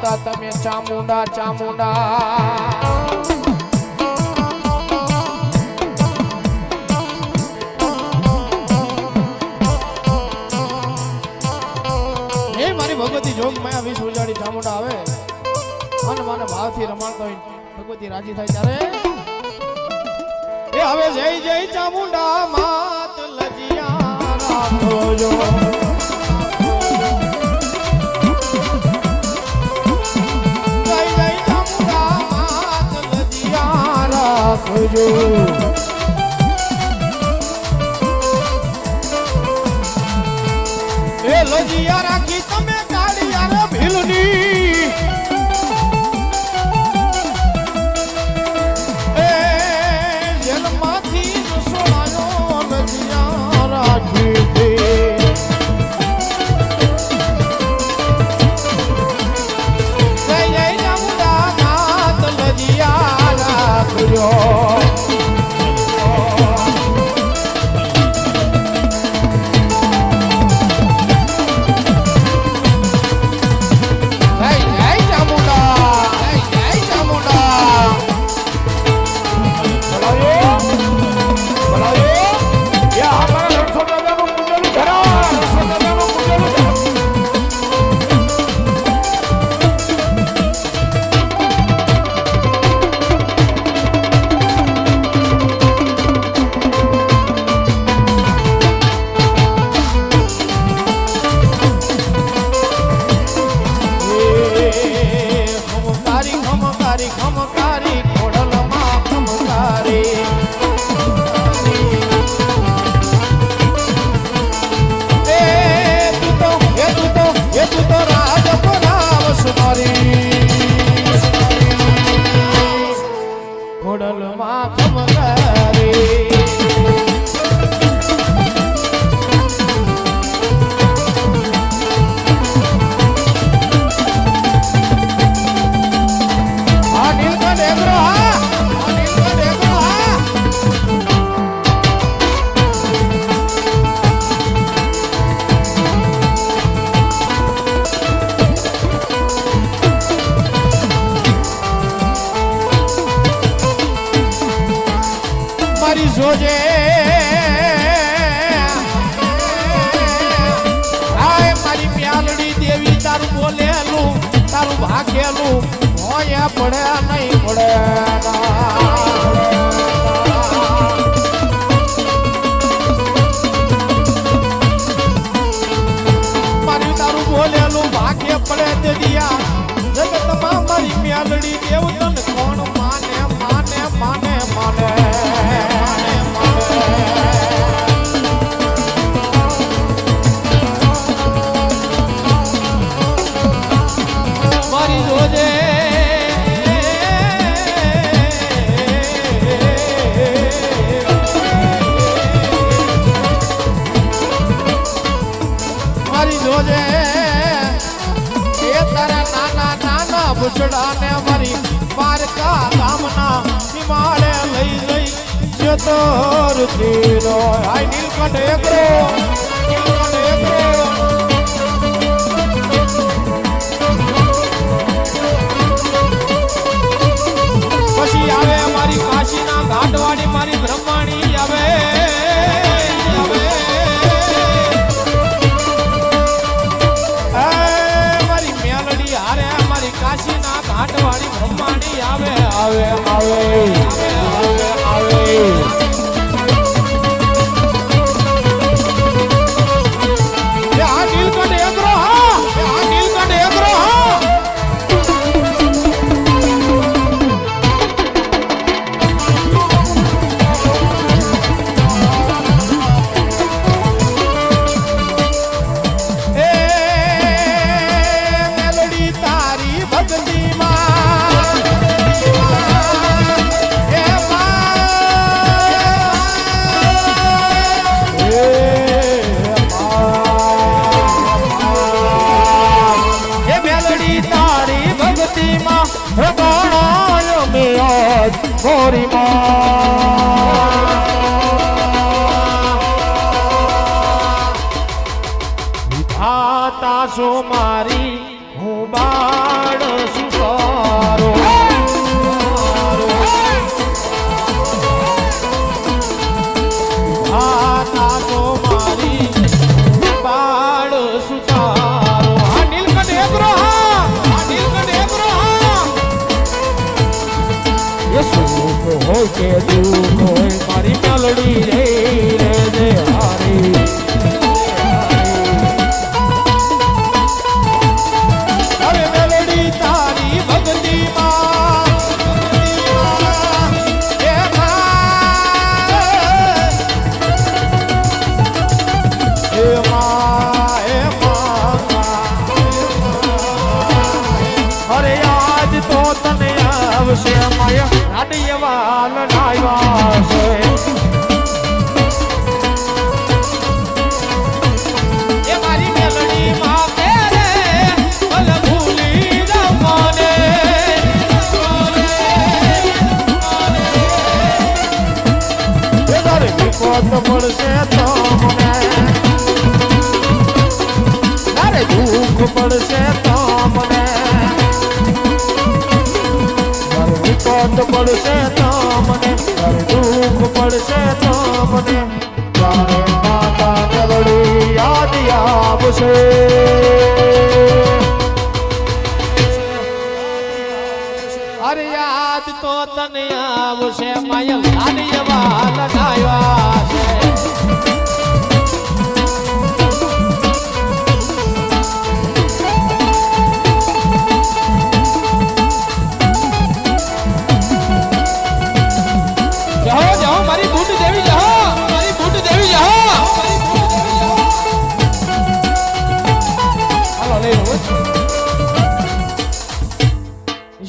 હતા તમે ચામુંડા ચામુંડા. ભગવતી, જોગ માયા વિશ ઉજાડી ચામુંડા આવે. અને મને ભાવથી રમાડતો હોય ભગવતી રાજી થાય ત્યારે. એ હવે જય જય ચામુંડા, માત લજિયા રાખો રાખજો એ લજિયા રાખી તમે કાઢી યાર ભીલની. જોજે. આય મારી પ્યાલડી દેવી, તારું બોલેલું, તારું ભાગેલું હોય પડે નહીં પડે બોલેલું ભાગ્ય પડે દિયા. જગતમાં મારી મ્યાલડી દેવ ભૂસડાને મારી પારકા ગામના હિમાલય લઈ લઈ જતો રુચિનો હાય. નીલકંઠ એકરો કાશીના ઘાટવાળી આવે આવે આવે આવે. પડી તારી ભક્તિમાં ભગવાન મેં મોરી માં yeah મને વિપત પડશે તો મને દુઃખ પડશે તો મને. તારે માતા નરડી યાદ આવશે. અરે યાદ તો તને આવશે માય લાડ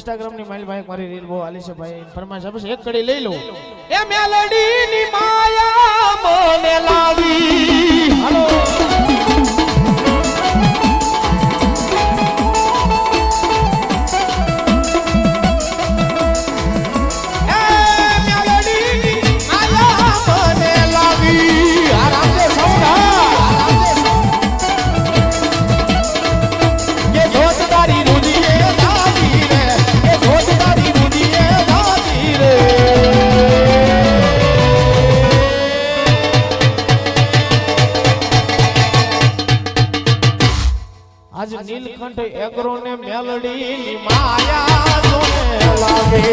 ઇન્સ્ટાગ્રામની માઇલ ભાઈ મારી રીલ બહુ હાલી છે ભાઈ. ફરમાશ આપશે એક કડી લઈ લો. એ મેલડી ની માયા મોને લાવી. હાલો. નીલકંઠ એગ્રો ને મેલડી માયા લાગે.